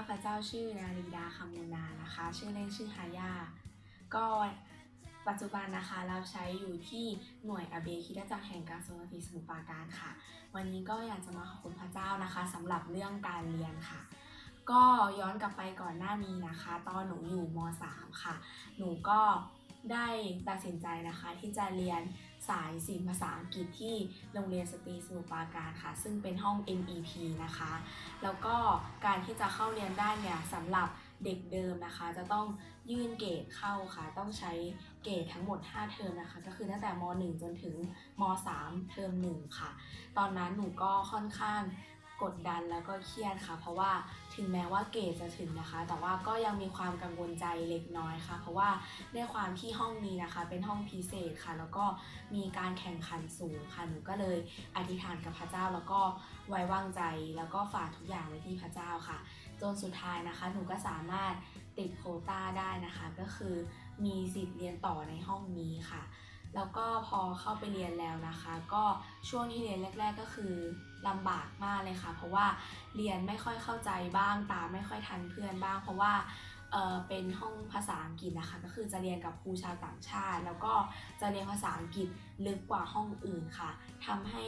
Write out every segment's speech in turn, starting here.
าพเจ้าชื่อนารีดาคำมูนานะคะ ชื่อเล่นชื่อฮายา ก็ปัจจุบันนะคะเรับใช้อยู่ที่หน่วยอเบคิดจักรแห่งการสุนทรีสมุปราการค่ะ วันนี้ก็อยากจะมาขอบคุณพระเจ้านะคะสำหรับเรื่องการเรียนค่ะ ก็ย้อนกลับไปก่อนหน้านี้นะคะ ตอนหนูอยู่ม .3 ค่ะ หนูก็ได้ตัดสินใจนะคะที่จะเรียน สายศิลปภาษาอังกฤษที่โรงเรียนสตรีสมุทรปราการค่ะ ซึ่งเป็นห้อง MEP นะคะ แล้วก็การที่จะเข้าเรียนได้เนี่ยสำหรับเด็กเดิมนะคะ จะต้องยื่นเกรดเข้าค่ะ ต้องใช้เกรดทั้งหมด 5 เทอมนะคะ ก็คือตั้งแต่ม .1 จนถึงม .3 เทอม1ค่ะ ตอนนั้นหนูก็ค่อนข้าง กดดันแล้วก็เครียดค่ะ เพราะว่าถึงแม้ว่าเกรดจะถึงนะคะ แต่ว่าก็ยังมีความกังวลใจเล็กน้อยค่ะ เพราะว่าด้วยความที่ห้องนี้นะคะ เป็นห้องพิเศษค่ะ แล้วก็มีการแข่งขันสูงค่ะหนูก็เลยอธิษฐานกับพระเจ้าแล้วก็ไว้วางใจ แล้วก็ฝากทุกอย่างไว้ที่พระเจ้าค่ะ จนสุดท้ายนะคะ หนูก็สามารถติดโคต้าได้นะคะ ก็คือมีสิทธิ์เรียนต่อในห้องนี้ค่ะแล้วก็พอเข้าไปเรียนแล้วนะคะ ก็ช่วงที่เรียนแรก ๆ ก็คือ ลำบากมากเลยค่ะ เพราะว่าเรียนไม่ค่อยเข้าใจบ้างตามไม่ค่อยทันเพื่อนบ้าง เพราะว่าเเป็นห้องภาษาอังกฤษนะคะ ก็คือจะเรียนกับครูชาวต่างชาติ แล้วก็จะเรียนภาษาอังกฤษลึกกว่าห้องอื่นค่ะทำให้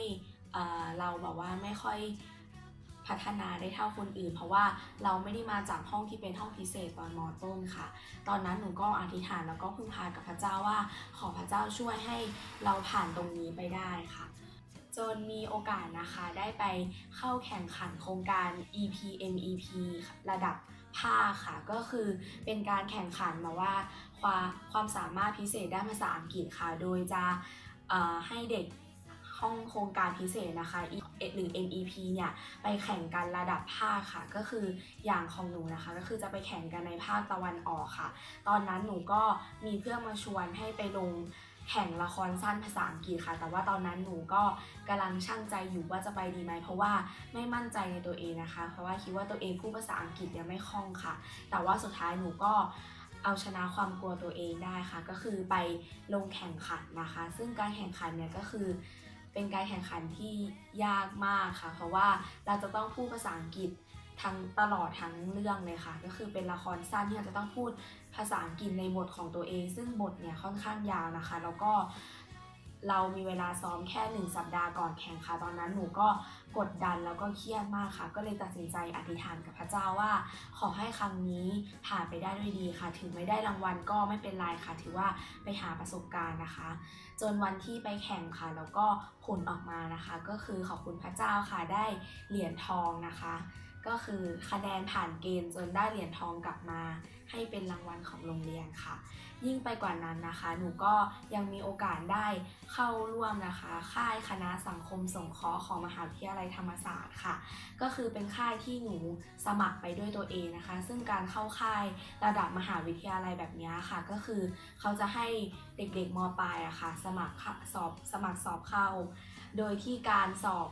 เอ่อเราแบบว่าไม่ค่อยพัฒนาได้เท่าคนอื่น เพราะว่าเราไม่ได้มาจากห้องที่เป็นห้องพิเศษตอนมต้นค่ะ ตอนนั้นหนูก็อธิษฐานแล้วก็พึ่งพากับพระเจ้าว่า ขอพระเจ้าช่วยให้เราผ่านตรงนี้ไปได้ค่ะ จนมีโอกาสนะคะได้ไปเข้าแข่งขันโครงการ EPMEP ระดับภาคค่ะ ก็คือเป็นการแข่งขันมาว่าความความสามารถพิเศษด้านภาษาอังกฤษค่ะ โดยจะให้เด็กห้องโครงการพิเศษนะคะหรือ MEP เนี่ยไปแข่งกันระดับภาคค่ะ ก็คืออย่างของหนูนะคะ ก็คือจะไปแข่งกันในภาคตะวันออกค่ะ ตอนนั้นหนูก็มีเพื่อนมาชวนให้ไปลง แข่งละครสั้นภาษาอังกฤษค่ะ แต่ว่าตอนนั้นหนูก็กำลังช่างใจอยู่ว่าจะไปดีไหม เพราะว่าไม่มั่นใจในตัวเองนะคะ เพราะว่าคิดว่าตัวเองพูดภาษาอังกฤษยังไม่คล่องค่ะ แต่ว่าสุดท้ายหนูก็เอาชนะความกลัวตัวเองได้ค่ะ ก็คือไปลงแข่งขันนะคะ ซึ่งการแข่งขันเนี่ยก็คือเป็นการแข่งขันที่ยากมากค่ะ เพราะว่าเราจะต้องพูดภาษาอังกฤษ ทั้งตลอดทั้งเรื่องเลยค่ะ ก็คือเป็นละครสั้นที่เราจะต้องพูดภาษาอังกฤษในบทของตัวเอง ซึ่งบทเนี่ยค่อนข้างยาวนะคะ แล้วก็เรามีเวลาซ้อมแค่หนึ่งสัปดาห์ก่อนแข่งค่ะ ตอนนั้นหนูก็กดดันแล้วก็เครียดมากค่ะ ก็เลยตัดสินใจอธิษฐานกับพระเจ้าว่า ขอให้ครั้งนี้ผ่านไปได้ด้วยดีค่ะ ถึงไม่ได้รางวัลก็ไม่เป็นไรค่ะ ถือว่าไปหาประสบการณ์นะคะ จนวันที่ไปแข่งค่ะ แล้วก็ผลออกมานะคะ ก็คือขอบคุณพระเจ้าค่ะ ได้เหรียญทองนะคะ ก็คือคะแนนผ่านเกณฑ์จนได้เหรียญทองกลับมา ให้เป็นรางวัลของโรงเรียนค่ะ ยิ่งไปกว่านั้นนะคะ หนูก็ยังมีโอกาสได้เข้าร่วมนะคะ ค่ายคณะสังคมสงเคราะห์ของมหาวิทยาลัยธรรมศาสตร์ค่ะ ก็คือเป็นค่ายที่หนูสมัครไปด้วยตัวเองนะคะ ซึ่งการเข้าค่ายระดับมหาวิทยาลัยแบบนี้ค่ะ ก็คือเขาจะให้เด็กๆมปลายอะค่ะสมัครสอบสมัครสอบเข้า โดยที่การสอบ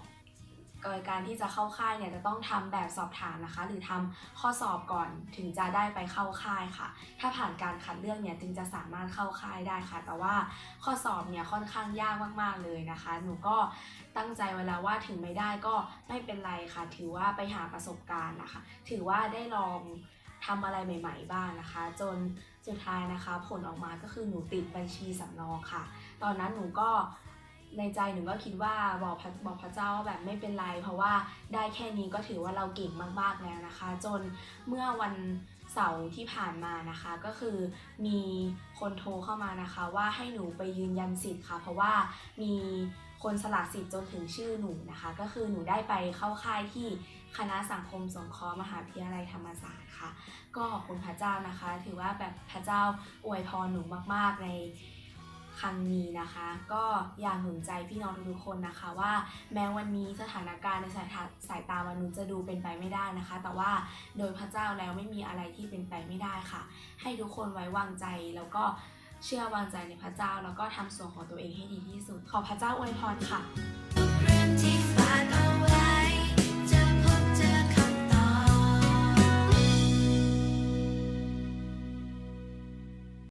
การที่จะเข้าค่ายเนี่ยจะต้องทำแบบสอบถามนะคะ หรือทำข้อสอบก่อนถึงจะได้ไปเข้าค่ายค่ะ ถ้าผ่านการคัดเลือกเนี่ยจึงจะสามารถเข้าค่ายได้ค่ะ แต่ว่าข้อสอบเนี่ยค่อนข้างยากมากๆเลยนะคะ หนูก็ตั้งใจไว้แล้วว่าถึงไม่ได้ก็ไม่เป็นไรค่ะ ถือว่าไปหาประสบการณ์นะคะ ถือว่าได้ลองทำอะไรใหม่ ๆ บ้างนะคะ จนสุดท้ายนะคะ ผลออกมาก็คือหนูติดบัญชีสำรองค่ะ ตอนนั้นหนูก็ ในใจหนูก็คิดว่าบอกพระบอกพระเจ้าว่าแบบไม่เป็นไร เพราะว่าได้แค่นี้ก็ถือว่าเราเก่งมากๆแล้วนะคะ จนเมื่อวันเสาร์ที่ผ่านมานะคะก็คือมีคนโทรเข้ามานะคะว่าให้หนูไปยืนยันสิทธิ์ค่ะ เพราะว่ามีคนสละสิทธิ์จนถึงชื่อหนูนะคะ ก็คือหนูได้ไปเข้าค่ายที่คณะสังคมสงเคราะห์มหาวิทยาลัยธรรมศาสตร์ค่ะ ก็ขอบคุณพระเจ้านะคะ ถือว่าแบบพระเจ้าอวยพรหนูมากๆใน ครั้งนี้นะคะ ก็อยากหนุนใจพี่น้องทุกๆคนนะคะว่าแม้วันนี้สถานการณ์ในสายตาสายตามนุษย์จะดูเป็นไปไม่ได้นะคะ แต่ว่าโดยพระเจ้าแล้วไม่มีอะไรที่เป็นไปไม่ได้ค่ะ ให้ทุกคนไว้วางใจแล้วก็เชื่อวางใจในพระเจ้า แล้วก็ทำส่วนของตัวเองให้ดีที่สุด ขอพระเจ้าอวยพรค่ะ